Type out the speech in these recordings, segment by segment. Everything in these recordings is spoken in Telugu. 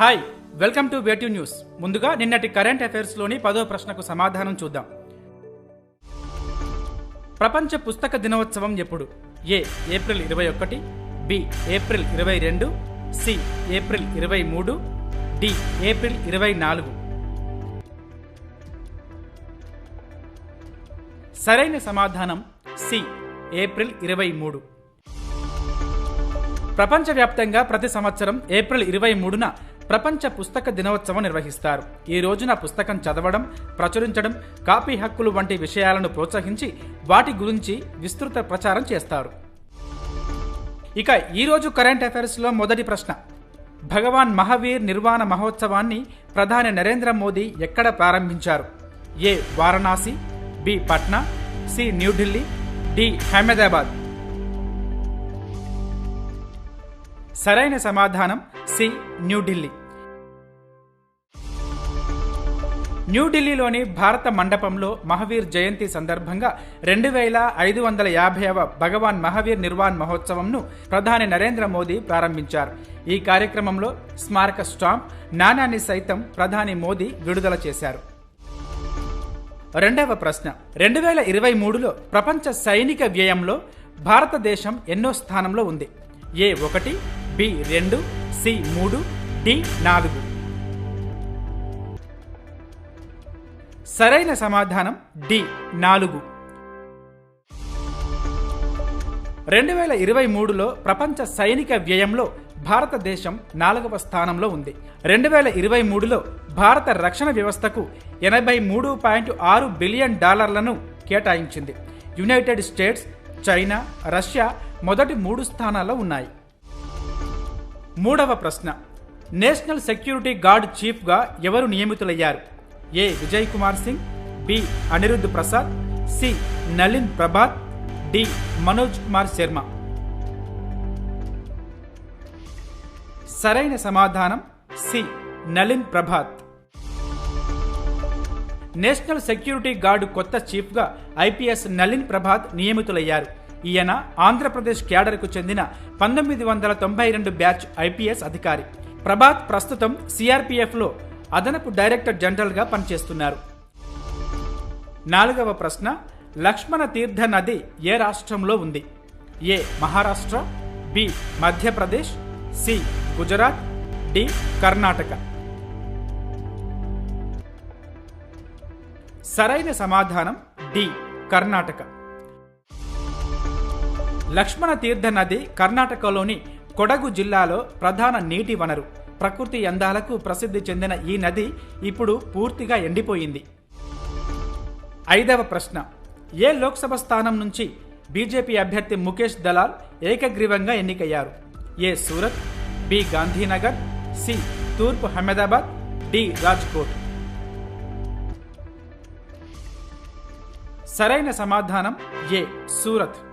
Hi welcome to way two news ముందుగా నిన్నటి కరెంట్ అఫైర్స్లోని పదో ప్రశ్నకు సమాధానం చూద్దాం. ప్రపంచ పుస్తక దినోత్సవం ఎప్పుడు? ఏ ఏప్రిల్ ఇరవై ఒకటి బి ఏప్రిల్ ఇరవై రెండు సి ఏప్రిల్ ఇరవై మూడు డి ఏప్రిల్ ఇరవై నాలుగు. సరైన సమాధానం సి ఏప్రిల్ ఇరవై మూడు. ప్రపంచవ్యాప్తంగా ప్రతి సంవత్సరం ఏప్రిల్ ఇరవై మూడున ప్రపంచ పుస్తక దినోత్సవం నిర్వహిస్తారు. ఈ రోజున పుస్తకం చదవడం ప్రచురించడం కాపీ హక్కులు వంటి విషయాలను ప్రోత్సహించి వాటి గురించి విస్తృత ప్రచారం చేస్తారు. ఇక ఈరోజు కరెంట్ అఫైర్స్లో మొదటి ప్రశ్న. భగవాన్ మహావీర్ నిర్వాణ మహోత్సవాన్ని ప్రధాని నరేంద్ర మోదీ ఎక్కడ ప్రారంభించారు? A. Varanasi B. Patna C. New Delhi D. Ahmedabad. సరైన సమాధానం సి న్యూఢిల్లీ న్యూఢిల్లీలోని భారత మండపంలో మహావీర్ జయంతి సందర్భంగా రెండు వేల ఐదు వందల యాభైవ భగవాన్ మహావీర్ నిర్వాణ్ మహోత్సవంను ప్రధాని నరేంద్ర మోదీ ప్రారంభించారు. ఈ కార్యక్రమంలో స్మారక స్టాంప్ నాణాన్ని సైతం ప్రధాని మోదీ విడుదల చేశారు. రెండవ ప్రశ్న. రెండు వేల ఇరవై మూడులో ప్రపంచ సైనిక వ్యయంలో భారతదేశం ఎన్నో స్థానంలో ఉంది. ఏ ఒకటి బి రెండు సి మూడు డి నాలుగు. సరైన సమాధానం డి నాలుగు. రెండు వేల ఇరవై మూడులో ప్రపంచ సైనిక వ్యయంలో భారతదేశం నాలుగవ స్థానంలో ఉంది. రెండు వేల ఇరవై మూడులో భారత రక్షణ వ్యవస్థకు ఎనభై మూడు పాయింట్ ఆరు బిలియన్ డాలర్లను కేటాయించింది. యునైటెడ్ స్టేట్స్ చైనా రష్యా మొదటి మూడు స్థానాల్లో ఉన్నాయి. మూడవ ప్రశ్న. నేషనల్ సెక్యూరిటీ గార్డ్ చీఫ్గా ఎవరు నియమితులయ్యారు? A. Vijay Kumar Singh B. Anirudh Prasad C. Nalin Prabhat D. Manoj Kumar Sharma. సరైన సమాధానం C. Nalin Prabhat. National security guard కొత్త చీఫ్గా ఐపీఎస్ నలిన్ ప్రభాత్ నియమితులయ్యారు. ఈయన ఆంధ్రప్రదేశ్ క్యాడర్కు చెందిన పంతొమ్మిది వందల తొంభై రెండు బ్యాచ్ ఐపీఎస్ అధికారి. ప్రభాత్ ప్రస్తుతం సిఆర్పీఎఫ్లో అదనపు డైరెక్టర్ జనరల్గా పనిచేస్తున్నారు. నాలుగవ ప్రశ్న లక్ష్మణ తీర్థ నది ఏ రాష్ట్రంలో ఉంది? A Maharashtra B Madhya Pradesh C Gujarat D Karnataka. సరైన సమాధానం డి కర్ణాటక. లక్ష్మణ తీర్థ నది కర్ణాటకలోని కొడగు జిల్లాలో ప్రధాన నీటి వనరు. ప్రకృతి అందాలకు ప్రసిద్ధి చెందిన ఈ నది ఇప్పుడు పూర్తిగా ఎండిపోయింది. ఐదవ ప్రశ్న. ఏ లోక్సభ స్థానం నుంచి బీజేపీ అభ్యర్థి ముఖేష్ దలాల్ ఏకగ్రీవంగా ఎన్నికయ్యారు? A Surat B Gandhinagar C తూర్పు అహ్మదాబాద్ డి రాజ్కోట్. సరైన సమాధానం ఏ సూరత్.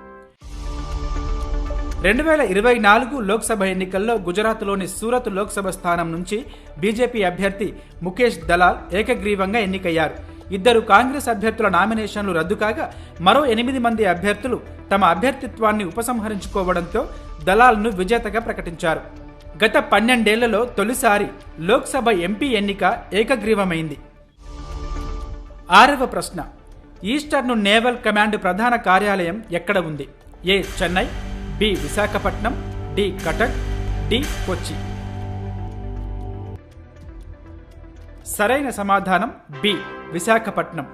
రెండు వేల ఇరవై నాలుగు లోక్సభ ఎన్నికల్లో గుజరాత్లోని సూరత్ లోక్సభ స్థానం నుంచి బీజేపీ అభ్యర్థి ముఖేష్ దలాల్ ఏకగ్రీవంగా ఎన్నికయ్యారు. ఇద్దరు కాంగ్రెస్ అభ్యర్థుల నామినేషన్లు రద్దు కాగా మరో ఎనిమిది మంది అభ్యర్థులు తమ అభ్యర్థిత్వాన్ని ఉపసంహరించుకోవడంతో దలాల్ను విజేతగా ప్రకటించారు. గత పన్నెండేళ్ళలో తొలిసారి లోక్సభ ఎంపీ ఎన్నిక ఏకగ్రీవమైంది. ఆరవ ప్రశ్న ఈస్టర్న్ నేవల్ కమాండ్ ప్రధాన కార్యాలయం ఎక్కడ ఉంది? A Chennai B Visakhapatnam D Cuttack D Kochi. సరైన సమాధానం B Visakhapatnam.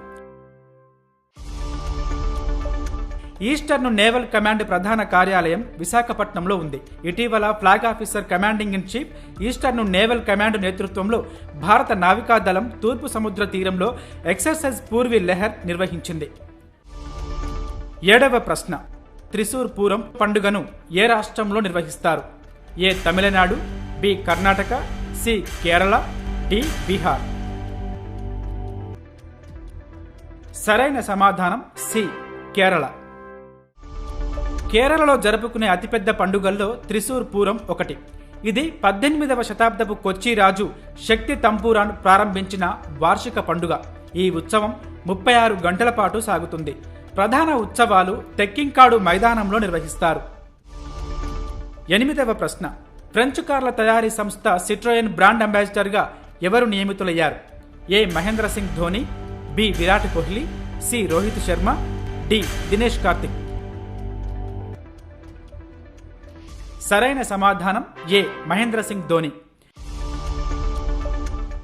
Eastern naval command ప్రధాన కార్యాలయం విశాఖపట్నంలో ఉంది. ఇటీవల flag officer commanding in chief eastern naval command నేతృత్వంలో భారత నావికాదళం తూర్పు సముద్ర తీరంలో ఎక్సర్సైజ్ పూర్వీ లెహర్ నిర్వహించింది. ఏడవ ప్రశ్న. త్రిశూర్ పూరం పండుగను ఏ రాష్ట్రంలో నిర్వహిస్తారు? A Tamil Nadu B Karnataka C Kerala D Bihar. సరైన సమాధానం సి కేరళ. కేరళలో జరుపుకునే అతిపెద్ద పండుగల్లో త్రిశూర్ పూరం ఒకటి. ఇది పద్దెనిమిదవ శతాబ్దపు కొచ్చి రాజు శక్తి తంపూరాన్ ప్రారంభించిన వార్షిక పండుగ. ఈ ఉత్సవం ముప్పై ఆరు గంటల పాటు సాగుతుంది. ప్రధాన ఉత్సవాలు తెక్కింకాడు మైదానంలో నిర్వహిస్తారు. ఎనిమిదవ ప్రశ్న. ఫ్రెంచ్ కార్ల తయారీ సంస్థ సిట్రోయన్ బ్రాండ్ అంబాసిడర్గా ఎవరు నియమితులయ్యారు? A. Mahendra Singh Dhoni B. Virat Kohli C. Rohit Sharma D. Dinesh Karthik. సరైన సమాధానం ఏ. మహేంద్ర సింగ్ ధోని.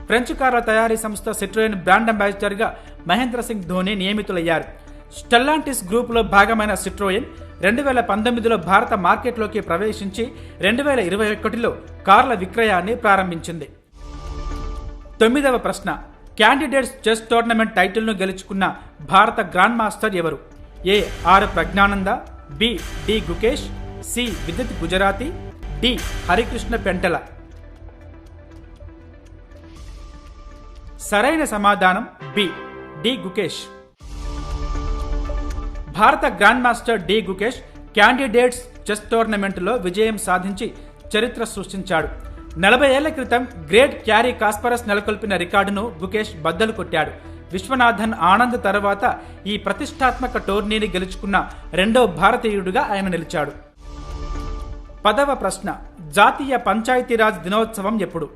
ఫ్రెంచ్ కార్ల తయారీ సంస్థ సిట్రోయన్ బ్రాండ్ అంబాసిడర్గా మహేంద్ర సింగ్ ధోని నియమితులయ్యారు. స్టెల్లాంటిస్ గ్రూపులో భాగమైన సిట్రోయన్ రెండు వేల పంతొమ్మిదిలో భారత మార్కెట్లోకి ప్రవేశించి రెండు వేల ఇరవై ఒకటిలో కార్ల విక్రయాన్ని ప్రారంభించింది. తొమ్మిదవ ప్రశ్న. క్యాండిడేట్స్ చెస్ టోర్నమెంట్ టైటిల్ను గెలుచుకున్న భారత గ్రాండ్ మాస్టర్ ఎవరు? A. R. Praggnanandhaa B. D. Gukesh C. Vidit Gujrathi D. Harikrishna పెంటల. సరైన సమాధానం బి. డి. గుకేష్. భారత grand master D Gukesh candidates chess టోర్నమెంట్లో విజయం సాధించి చరిత్ర సృష్టించాడు. నలభై ఏళ్ళ క్రితం గ్రేట్ క్యారీ కాస్పరస్ నెలకొల్పిన రికార్డును గుకేష్ బద్దలు కొట్టాడు. విశ్వనాథన్ ఆనంద్ తర్వాత ఈ ప్రతిష్టాత్మక టోర్నీని గెలుచుకున్న రెండో భారతీయుడిగా ఆయన నిలిచాడు. పదవ ప్రశ్న జాతీయ పంచాయతీరాజ్ దినోత్సవం ఎప్పుడు?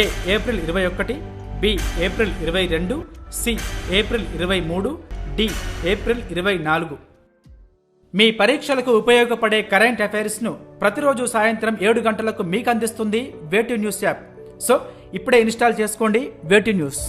ఏ ఏప్రిల్ ఇరవై ఒకటి బి ఏప్రిల్ ఇరవై రెండు సి ఏప్రిల్ ఇరవై మూడు డి ఏప్రిల్ ఇరవై నాలుగు. మీ పరీక్షలకు ఉపయోగపడే కరెంట్ అఫైర్స్ను ప్రతిరోజు సాయంత్రం ఏడు గంటలకు మీకు అందిస్తుంది way two news app. So ఇప్పుడే ఇన్స్టాల్ చేసుకోండి వేటి న్యూస్.